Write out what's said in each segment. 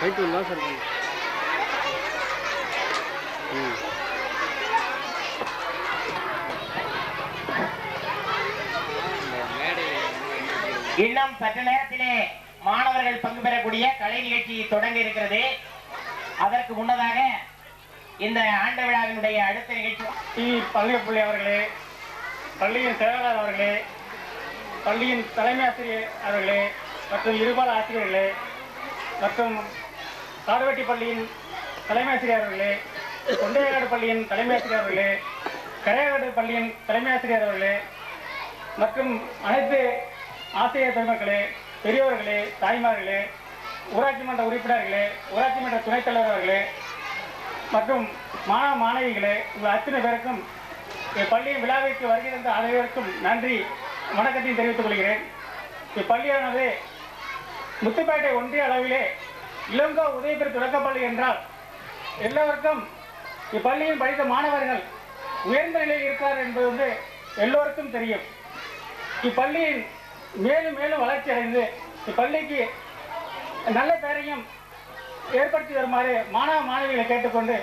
Height sir ம் இன்னும் சற்று நேரத்திலே மாணவர்கள் பங்கு பெறக்கூடிய கலை நிகழ்ச்சி தொடங்க இருக்கிறது. அதற்கு முன்னதாக இந்த ஆண்டு விழாவினுடைய அடுத்த நிகழ்ச்சி. டி அவர்களே பள்ளியின் செயலாளர் அவர்களே பள்ளியின் தலைமை ஆசிரியர் அவர்களே மற்றும் இருபால் ஆசிரியர்களே மற்றும் காடுவெட்டி பள்ளியின் தலைமை ஆசிரியர் அவர்களே கொண்டையாடு பள்ளியின் தலைமை ஆசிரியர் அவர்களே கரையாடு பள்ளியின் தலைமை ஆசிரியர் அவர்களே மற்றும் அனைத்து ஆசிரியர் பெருமக்களே பெரியவர்களே தாய்மார்களே ஊராட்சி மன்ற உறுப்பினர்களே ஊராட்சி மன்ற துணைத் தலைவர் அவர்களே மற்றும் மாணவ மாணவிகளே உங்கள் அத்தனை பேருக்கும் இப்பள்ளியின் விழாவிற்கு வருகை தந்த அனைவருக்கும் நன்றி வணக்கத்தையும் தெரிவித்துக் கொள்கிறேன். இப்பள்ளியானது முத்துப்பேட்டை ஒன்றிய அளவிலே இளங்கோ உதயபெரு தொடக்கப்பள்ளி என்றால் எல்லோருக்கும் இப்பள்ளியில் படித்த மாணவர்கள் உயர்ந்த நிலையில் இருக்கிறார் என்பது வந்து எல்லோருக்கும் தெரியும். இப்பள்ளியின் மேலும் மேலும் வளர்ச்சி அடைந்து இப்பள்ளிக்கு நல்ல பெயரையும் ஏற்படுத்தி வருமாறு மாணவ மாணவிகளை கேட்டுக்கொண்டு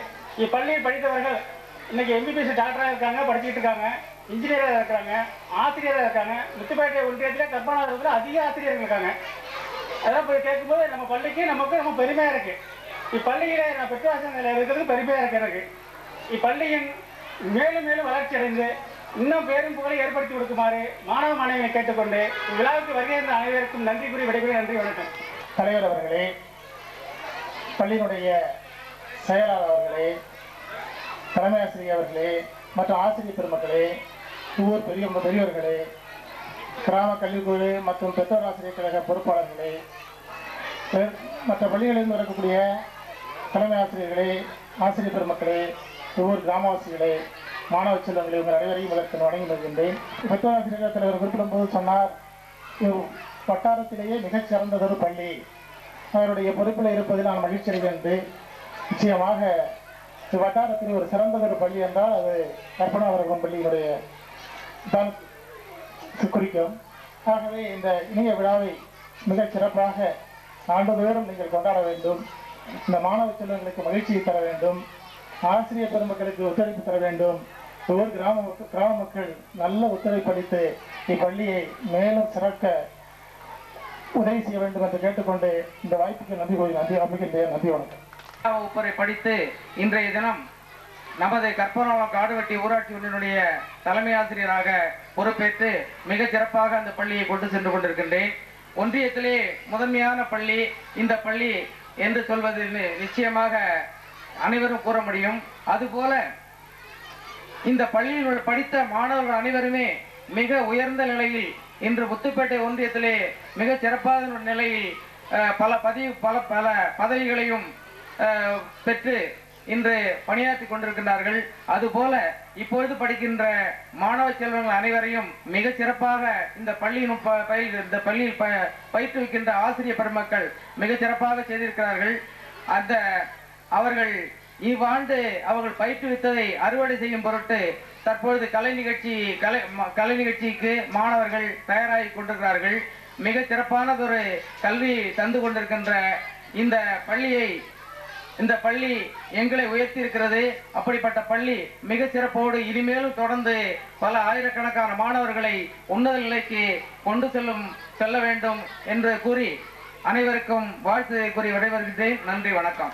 இப்பள்ளியில் படித்தவர்கள் இன்னைக்கு எம்பிபிஎஸ் டாக்டராக இருக்காங்க படிச்சுட்டு இருக்காங்க இன்ஜினியராக இருக்காங்க ஆசிரியராக இருக்காங்க. முத்துப்பேட்டை ஒன்றியத்தில் கற்பனாதரத்தில் அதிக ஆசிரியர்கள் இருக்காங்க. அதெல்லாம் போய் கேட்கும்போது நம்ம பள்ளிக்கு நமக்கு ரொம்ப பெருமையாக இருக்கு. இப்பள்ளியில நான் பெற்றாசிரியர் இருக்கிறது பெருமையாக இருக்கு எனக்கு. இப்பள்ளியின் மேலும் மேலும் வளர்ச்சி அடைந்து இன்னும் பேரும் புகழை ஏற்படுத்தி கொடுக்குமாறு மாணவ மாணவியை கேட்டுக்கொண்டு இவ்விழாவுக்கு வருகை இருந்த அனைவருக்கும் நன்றி கூறி விடைபெறும் நன்றி வணக்கம். தலைவர் அவர்களே பள்ளியினுடைய செயலாளர் அவர்களே தலைமை ஆசிரியர் அவர்களே மற்றும் ஆசிரியர் பெருமக்களே ஒவ்வொரு பெரிய பெரியவர்களே கிராம கல்விக்குழு மற்றும் பெற்றோர் ஆசிரியர் கழக பொறுப்பாளர்களே பெ- மற்ற பள்ளிகளிலிருந்து வரக்கூடிய தலைமை ஆசிரியர்களே ஆசிரியர் பெருமக்களே ஒவ்வொரு கிராமவாசிகளே மாணவ செல்வங்களை உங்கள் அனைவரையும் இதற்கு வணங்கி வருகின்றேன் பெற்றோர் ஆசிரியர் தலைவர் குறிப்பிடும்போது சொன்னார் இவ் வட்டாரத்திலேயே மிகச் சிறந்ததொரு பள்ளி. அவருடைய பொறுப்பில் இருப்பதில் நான் மகிழ்ச்சி அடைகிறேன் நிச்சயமாக வட்டாரத்தில் ஒரு சிறந்ததொரு பள்ளி என்றால் அது கற்பனாவரகம் பள்ளியினுடைய தான் குறிக்கும். ஆகவே இந்த இணைய விழாவை மிகச் சிறப்பாக ஆண்டுதோறும் நீங்கள் கொண்டாட வேண்டும். இந்த மாணவ செல்வங்களுக்கு மகிழ்ச்சியை தர வேண்டும். ஆசிரியர் பெருமக்களுக்கு ஒத்துழைப்பு தர வேண்டும். ஒவ்வொரு கிராம மக்கள் கிராம மக்கள் நல்ல ஒத்துழைப்பு அளித்து இப்பள்ளியை மேலும் சிறக்க உதவி செய்ய வேண்டும் என்று கேட்டுக்கொண்டு இந்த வாய்ப்புக்கு நன்றி கூறி நன்றி அமைக்கின்றேன் நன்றி வணக்கம். படித்து இன்றைய தினம் நமது கற்பனாலம் காடுவெட்டி ஊராட்சி ஒன்றினுடைய தலைமை ஆசிரியராக பொறுப்பேற்று மிக சிறப்பாக அந்த பள்ளியை கொண்டு சென்று கொண்டிருக்கின்றேன். ஒன்றியத்திலே முதன்மையான பள்ளி இந்த பள்ளி என்று சொல்வது நிச்சயமாக அனைவரும் கூற முடியும். அதுபோல இந்த பள்ளியில் உள்ள படித்த மாணவர்கள் அனைவருமே மிக உயர்ந்த நிலையில் இன்று முத்துப்பேட்டை ஒன்றியத்திலே மிக சிறப்பான ஒரு நிலையில் பல பதிவு பல பல பதவிகளையும் அஹ், பெற்று இன்று பணியாற்றி கொண்டிருக்கின்றார்கள். அதுபோல இப்பொழுது படிக்கின்ற மாணவ செல்வங்கள் அனைவரையும் மிக சிறப்பாக இந்த பள்ளியின் ப- இந்த பள்ளியில் ப- பயிற்றுவிக்கின்ற ஆசிரியர் பெருமக்கள் மிக சிறப்பாக செய்திருக்கிறார்கள். அந்த அவர்கள் இவ்வாண்டு அவர்கள் பயிற்றுவித்ததை அறுவடை செய்யும் பொருட்டு தற்பொழுது கலை நிகழ்ச்சி கலை கலை நிகழ்ச்சிக்கு மாணவர்கள் தயாராகி கொண்டிருக்கிறார்கள். மிக சிறப்பானதொரு கல்வி தந்து கொண்டிருக்கின்ற இந்த பள்ளியை இந்த பள்ளி எங்களை உயர்த்தி இருக்கிறது அப்படிப்பட்ட பள்ளி மிக சிறப்போடு இனிமேலும் தொடர்ந்து பல ஆயிரக்கணக்கான மாணவர்களை உன்னத நிலைக்கு கொண்டு செல்லும் செல்ல வேண்டும் என்று கூறி அனைவருக்கும் வாழ்த்து கூறி விடைபெறுகின்றேன் நன்றி வணக்கம்.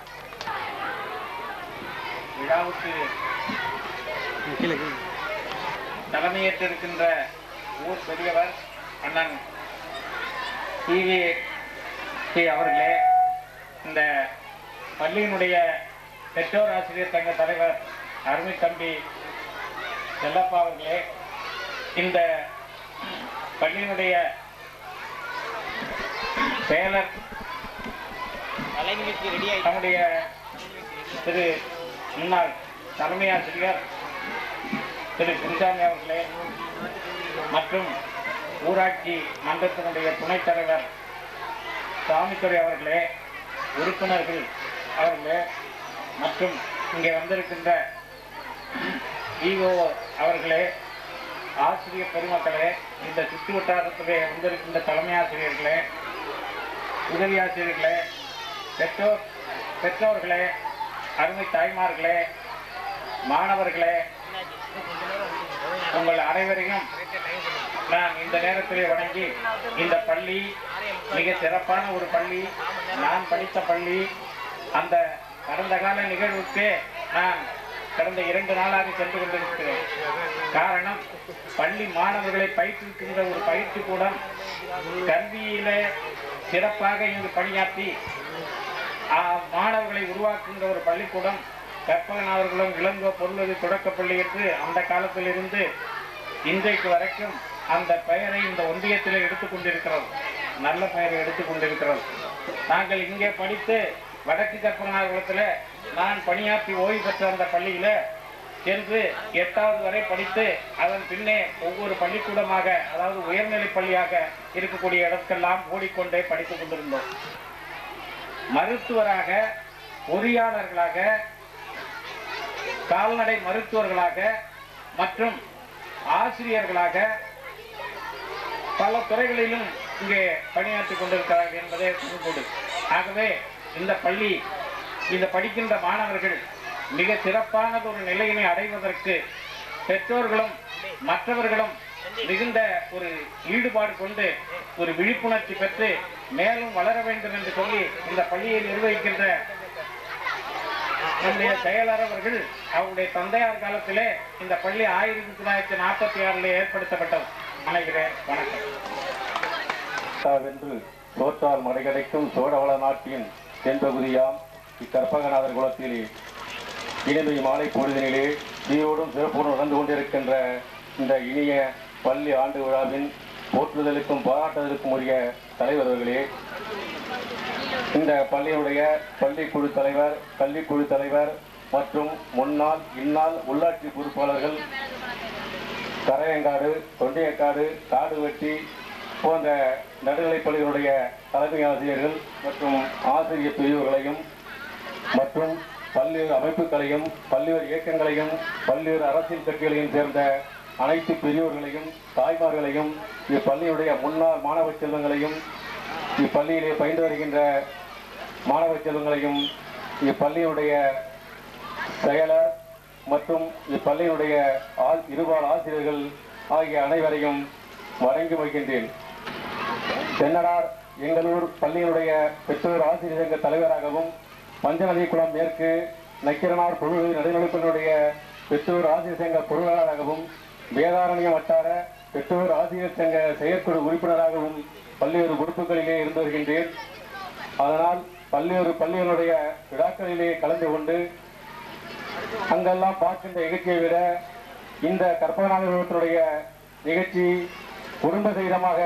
விழாவுக்கு தலைமையேற்றிருக்கின்ற ஊர் பெரியவர் அண்ணன் டிவி அவர்களே இந்த பள்ளியினுடைய பெற்றோர் ஆசிரியர் சங்க தலைவர் அருமை தம்பி செல்லப்பா அவர்களே இந்த பள்ளியினுடைய செயலர் நம்முடைய திரு முன்னாள் தலைமை ஆசிரியர் திரு குருசாமி அவர்களே மற்றும் ஊராட்சி மன்றத்தினுடைய துணைத் தலைவர் சாமித்துறை அவர்களே உறுப்பினர்கள் அவர்களே மற்றும் இங்கே வந்திருக்கின்ற இஓ அவர்களே ஆசிரியர் பெருமக்களே இந்த சுற்று வட்டாரத்திலே வந்திருக்கின்ற தலைமை ஆசிரியர்களே உதவி ஆசிரியர்களே பெற்றோர் பெற்றோர்களே அருமை தாய்மார்களே மாணவர்களே உங்கள் அனைவரையும் நான் இந்த நேரத்திலே வணங்கி இந்த பள்ளி மிக சிறப்பான ஒரு பள்ளி நான் படித்த பள்ளி அந்த கடந்த கால நிகழ்வுக்கு நான் கடந்த இரண்டு நாளாக சென்று கொண்டிருக்கிறேன். காரணம் பள்ளி மாணவர்களை பயிற்றுவிக்கின்ற ஒரு பயிற்சி கூடம் கல்வியில சிறப்பாக இங்கு பணியாற்றி மாணவர்களை உருவாக்குகின்ற ஒரு பள்ளிக்கூடம் கற்பகநாதர்களும் இளங்கோ பொருளது தொடக்கப்பள்ளி என்று அந்த காலத்திலிருந்து இன்றைக்கு வரைக்கும் அந்த பெயரை இந்த ஒன்றியத்தில் எடுத்துக்கொண்டிருக்கிறோம் நல்ல பெயரை எடுத்துக்கொண்டிருக்கிறோம் நாங்கள் இங்கே படித்து வடக்கு கற்பனாகுளத்தில் நான் பணியாற்றி ஓய்வு பெற்ற அந்த பள்ளியில சென்று எட்டாவது வரை படித்து அதன் பின்னே ஒவ்வொரு பள்ளிக்கூடமாக அதாவது உயர்நிலை பள்ளியாக இருக்கக்கூடிய இடத்துக்கெல்லாம் ஓடிக்கொண்டே படித்துக் கொண்டிருந்தோம். மருத்துவராக பொறியாளர்களாக கால்நடை மருத்துவர்களாக மற்றும் ஆசிரியர்களாக பல துறைகளிலும் இங்கே பணியாற்றிக் கொண்டிருக்கிறார்கள் என்பதே குறிப்போடு ஆகவே இந்த பள்ளி இந்த படிக்கின்ற மாணவர்கள் மிக சிறப்பானது ஒரு நிலையினை அடைவதற்கு பெற்றோர்களும் மற்றவர்களும் மிகுந்த ஒரு ஈடுபாடு கொண்டு ஒரு விழிப்புணர்ச்சி பெற்று மேலும் வளர வேண்டும் என்று சொல்லி இந்த பள்ளியை நிர்வகிக்கின்ற நம்முடைய செயலர் அவர்கள் அவருடைய தந்தையார் காலத்திலே இந்த பள்ளி ஆயிரத்தி தொள்ளாயிரத்தி நாற்பத்தி ஆறில் ஏற்படுத்தப்பட்டது. அனைவரே வணக்கம். வென்று தோற்றால் மடைகடைக்கும் சோழவள நாட்டின் தென்பகுதியாம் இக்கற்பகநாதர் குலத்தில் இனிமை மாலை பொழுதினிலே சீரோடும் சிறப்போடும் நடந்து கொண்டிருக்கின்ற இந்த இனிய பள்ளி ஆண்டு விழாவின் போற்றுதலுக்கும் பாராட்டுதலுக்கும் உரிய தலைவர்களே இந்த பள்ளியுடைய பள்ளிக்குழு தலைவர் கல்விக்குழு தலைவர் மற்றும் முன்னாள் இந்நாள் உள்ளாட்சி பொறுப்பாளர்கள் கரையங்காடு தொண்டையக்காடு காடுவெட்டி போன்ற நடுநிலைப் பள்ளிகளுடைய தலைமை ஆசிரியர்கள் மற்றும் ஆசிரியர் பிரிவுகளையும் மற்றும் பல்வேறு அமைப்புகளையும் பல்வேறு இயக்கங்களையும் பல்வேறு அரசியல் கட்சிகளையும் சேர்ந்த அனைத்து பெரியோர்களையும் தாய்மார்களையும் இப்பள்ளியுடைய முன்னாள் மாணவ செல்வங்களையும் இப்பள்ளியிலே பயின்று வருகின்ற மாணவ செல்வங்களையும் இப்பள்ளியுடைய செயலர் மற்றும் இப்பள்ளியினுடைய ஆ- இருபால் ஆசிரியர்கள் ஆகிய அனைவரையும் வணங்கி வைக்கின்றேன் தென்னடார் எங்களூர் பள்ளியினுடைய பெற்றோர் ஆசிரியர் சங்க தலைவராகவும் பஞ்சநதிக்குளம் மேற்கு நக்கிரனார் பொழுது நடுநிலைப்பினுடைய பெற்றோர் ஆசிரியர் சங்க பொருளாளராகவும் வேதாரண்யம் வட்டார பெற்றோர் ஆசிரியர் சங்க செயற்குழு உறுப்பினராகவும் பல்வேறு பொறுப்புகளிலே இருந்து வருகின்றேன். அதனால் பல்வேறு பள்ளிகளுடைய விழாக்களிலே கலந்து கொண்டு அங்கெல்லாம் பார்க்கின்ற நிகழ்ச்சியை விட இந்த கற்பகநாதனுடைய நிகழ்ச்சி குடும்ப சகிதமாக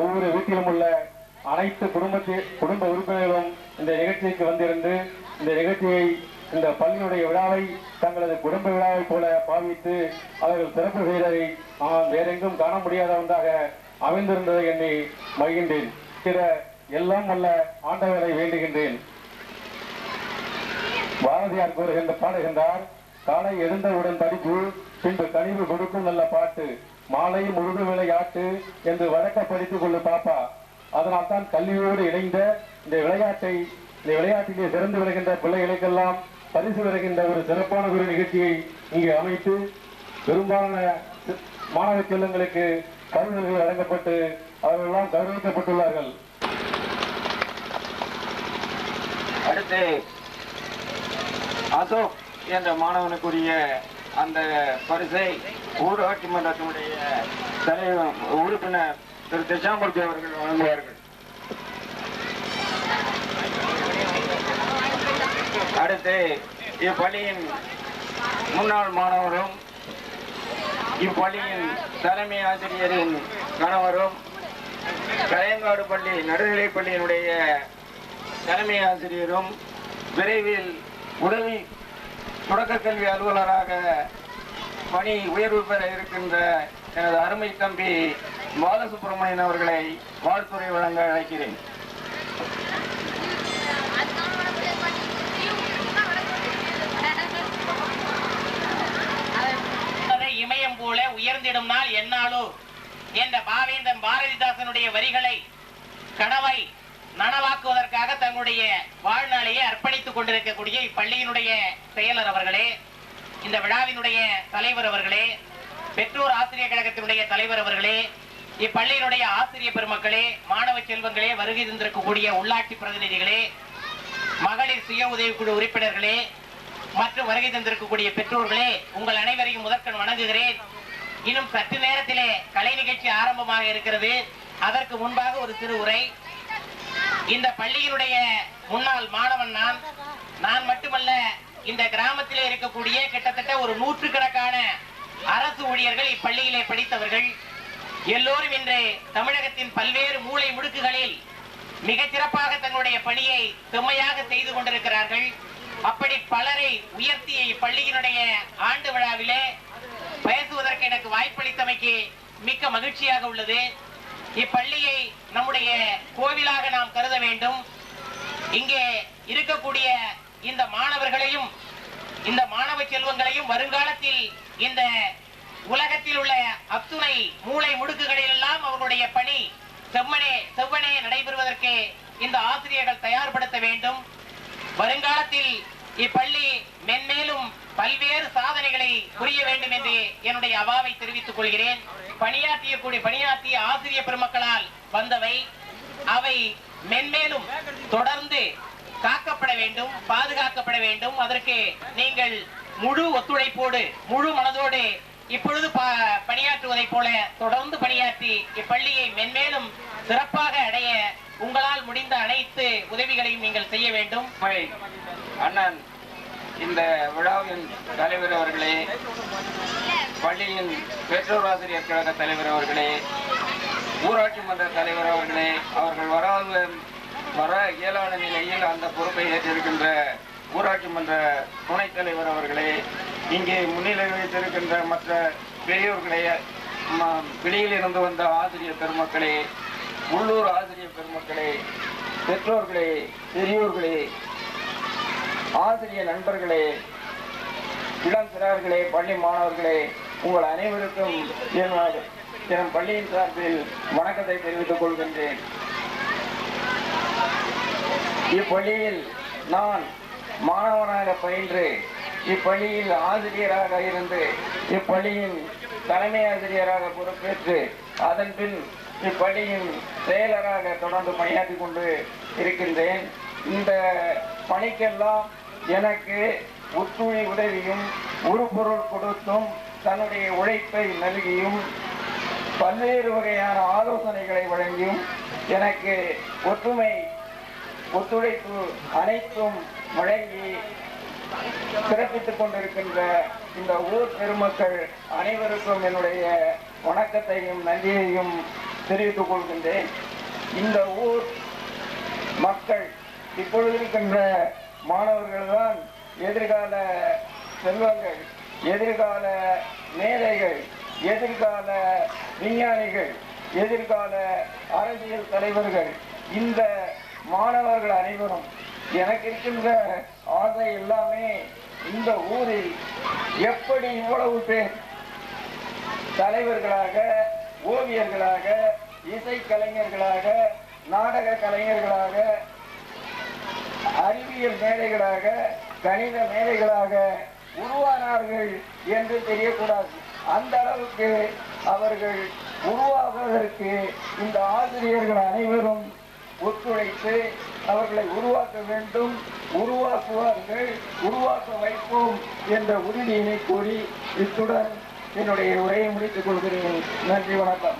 ஒவ்வொரு வீட்டிலும் உள்ள அனைத்து குடும்பத்தி குடும்ப உறுப்பினர்களும் இந்த நிகழ்ச்சிக்கு வந்திருந்து இந்த நிகழ்ச்சியை இந்த பள்ளியுடைய விழாவை தங்களது குடும்ப விழாவை போல பாவித்து அவர்கள் சிறப்பு செய்ததை நான் வேறெங்கும் காண முடியாத ஒன்றாக அமைந்திருந்ததை எண்ணி மகிழ்கின்றேன். சில எல்லாம் வல்ல ஆண்டவரை வேண்டுகின்றேன். பாரதியார் கூறுகின்ற பாடுகின்றார் காலை எழுந்தவுடன் படிப்பு பின்பு கனிவு கொடுக்கும் நல்ல பாட்டு மாலை முழுது விளையாட்டு என்று வழக்க படித்துக் கொள்ளு பாப்பா. அதனால் தான் கல்வியோடு இணைந்த இந்த விளையாட்டை இந்த விளையாட்டிலே சிறந்து விளைகின்ற பிள்ளைகளுக்கெல்லாம் பரிசு வருகின்ற ஒரு சிறப்பான ஒரு நிகழ்ச்சியை இங்கே அமைத்து பெரும்பாலான மாணவ செல்வங்களுக்கு பரிசுகள் வழங்கப்பட்டு அவர்களெல்லாம் கௌரவிக்கப்பட்டுள்ளார்கள். அடுத்து அசோக் என்ற மாணவனுக்குரிய அந்த பரிசை ஊராட்சி மன்றத்தினுடைய தலைவர் உறுப்பினர் திரு திசாமூர்த்தி அவர்கள் வழங்குவார்கள். அடுத்து இப்பள்ளியின் முன்னாள் மாணவரும் இப்பள்ளியின் தலைமை ஆசிரியரின் கணவரும் கரையங்காடு பள்ளி நடுநிலைப் பள்ளியினுடைய தலைமை ஆசிரியரும் விரைவில் உதவி தொடக்க கல்வி அலுவலராக பணி உயர்வு பெற இருக்கின்ற எனது அருமை தம்பி பாலசுப்ரமணியன் அவர்களை வாழ்த்துறை வழங்க அழைக்கிறேன். இமயம் போல உயர்ந்திடும் நாள் என்னாலோ? என்ற பாவேந்தன் பாரதிதாசனுடைய வரிகளை கணவை நனவாக்குவதற்காக தங்களுடைய வாழ்நாளையே அர்ப்பணித்துக் கொண்டிருக்கக்கூடிய இப்பள்ளியினுடைய செயலர் அவர்களே இந்த விழாவினுடைய தலைவர் அவர்களே பெற்றோர் ஆசிரியர் கழகத்தினுடைய தலைவர் அவர்களே இப்பள்ளியினுடைய ஆசிரியர் பெருமக்களே மாணவ செல்வங்களே வருகை தந்திருக்கக்கூடிய உள்ளாட்சி பிரதிநிதிகளே மகளிர் சுய உதவிக்குழு உறுப்பினர்களே மற்றும் வருகை தந்திருக்கக்கூடிய பெற்றோர்களே உங்கள் அனைவரையும் முதற்கண் வணங்குகிறேன். இன்னும் சற்று நேரத்திலே கலை நிகழ்ச்சி ஆரம்பமாக இருக்கிறது. அதற்கு முன்பாக ஒரு சிறு உரை இந்த பள்ளியினுடைய முன்னாள் மாணவன் நான். நான் மட்டுமல்ல இந்த கிராமத்திலே இருக்கக்கூடிய கிட்டத்தட்ட ஒரு நூற்றுக்கணக்கான அரசு ஊழியர்கள் இப்பள்ளியிலே படித்தவர்கள். எல்லோரும் இன்று தமிழகத்தின் பல்வேறு மூலை முடுக்குகளில் மிக சிறப்பாக தங்களுடைய பணியை செம்மையாக செய்து கொண்டிருக்கிறார்கள். அப்படி பலரை உயர்த்திய இப்பள்ளியினுடைய ஆண்டு விழாவிலே பேசுவதற்கு எனக்கு வாய்ப்பளித்தமைக்கு மிக்க மகிழ்ச்சியாக உள்ளது. இப்பள்ளியை நம்முடைய கோவிலாக நாம் கருத வேண்டும். இங்கே இருக்கக்கூடிய இந்த மாணவர்களையும் இந்த மாணவ செல்வங்களையும் வருங்காலத்தில் இந்த உலகத்தில் உள்ள அத்துணை மூளை முடுக்குகளில் எல்லாம் அவர்களுடைய பணி செம்மனே செவ்வனே நடைபெறுவதற்கு இந்த ஆசிரியர்கள் தயார்படுத்த வேண்டும். வருங்காலத்தில் இப்பள்ளி மென்மேலும் பல்வேறு சாதனைகளை புரிய வேண்டும் என்று என்னுடைய அவாவை தெரிவித்துக் கொள்கிறேன். பணியாற்றிய கூடிய பணியாற்றிய ஆசிரியர் பெருமக்களால் வந்தவை. அவை மென்மேலும் தொடர்ந்து காக்கப்பட வேண்டும் பாதுகாக்கப்பட வேண்டும். அதற்கு நீங்கள் முழு ஒத்துழைப்போடு முழு மனதோடு இப்பொழுது ப- பணியாற்றுவதைப் போல தொடர்ந்து பணியாற்றி இப்பள்ளியை மென்மேலும் சிறப்பாக அடைய உங்களால் முடிந்த அனைத்து உதவிகளையும் நீங்கள் செய்ய வேண்டும். அண்ணன் இந்த விழாவின் தலைவர் அவர்களே பள்ளியின் பெற்றோர் ஆசிரியர் கழக தலைவர் அவர்களே ஊராட்சி மன்ற தலைவர் அவர்களே அவர்கள் வராத வர இயலாத நிலையில் அந்த பொறுப்பை ஏற்றிருக்கின்ற ஊராட்சி மன்ற துணைத் தலைவர் அவர்களே இங்கே முன்னிலை வைத்திருக்கின்ற மற்ற பெரியோர்களே வெளியில் இருந்து வந்த ஆசிரியர் பெருமக்களே உள்ளூர் ஆசிரியர் பெருமக்களே பெற்றோர்களே பெரியோர்களே ஆசிரியர் நண்பர்களே இளம்பிறார்களே பள்ளி மாணவர்களே உங்கள் அனைவருக்கும் என் பள்ளியின் சார்பில் வணக்கத்தை தெரிவித்துக் கொள்கின்றேன். இப்பள்ளியில் நான் மாணவனாக பயின்று இப்பள்ளியில் ஆசிரியராக இருந்து இப்பள்ளியின் தலைமை ஆசிரியராக பொறுப்பேற்று அதன் பின் இப்பள்ளியின் செயலராக தொடர்ந்து பணியாற்றி கொண்டு இருக்கின்றேன். இந்த பணிக்கெல்லாம் எனக்கு ஒத்துழை உதவியும் உருப்பொருள் கொடுத்தும் தன்னுடைய உழைப்பை நல்கியும் பல்வேறு வகையான ஆலோசனைகளை வழங்கியும் எனக்கு ஒற்றுமை ஒத்துழைப்பு அனைத்தும் வழங்கி சிறப்பித்துக் கொண்டிருக்கின்ற இந்த ஊர் பெருமக்கள் அனைவருக்கும் என்னுடைய வணக்கத்தையும் நன்றியையும் தெரிவித்துக் கொள்கின்றேன். இந்த ஊர் மக்கள் இப்பொழுது இருக்கின்ற மாணவர்கள் தான் எதிர்கால செல்வங்கள் எதிர்கால மேதைகள் எதிர்கால விஞ்ஞானிகள் எதிர்கால அரசியல் தலைவர்கள். இந்த மாணவர்கள் அனைவரும் எனக்கு இருக்கின்ற ஆசை எல்லாமே இந்த ஊரில் எப்படி இவ்வளவு பேர் தலைவர்களாக ஓவியர்களாக இசை கலைஞர்களாக நாடக கலைஞர்களாக அறிவியல் மேலைகளாக கணித மேலைகளாக உருவானார்கள் என்று தெரியக்கூடாது. அந்த அளவுக்கு அவர்கள் உருவாவதற்கு இந்த ஆசிரியர்கள் அனைவரும் ஒத்துழைத்து அவர்களை உருவாக்க வேண்டும் உருவாக்குவார்கள் உருவாக்க வைப்போம் என்ற உறுதியினை கூறி இத்துடன் என்னுடைய உரையை முடித்துக் கொள்கிறேன். நன்றி வணக்கம்.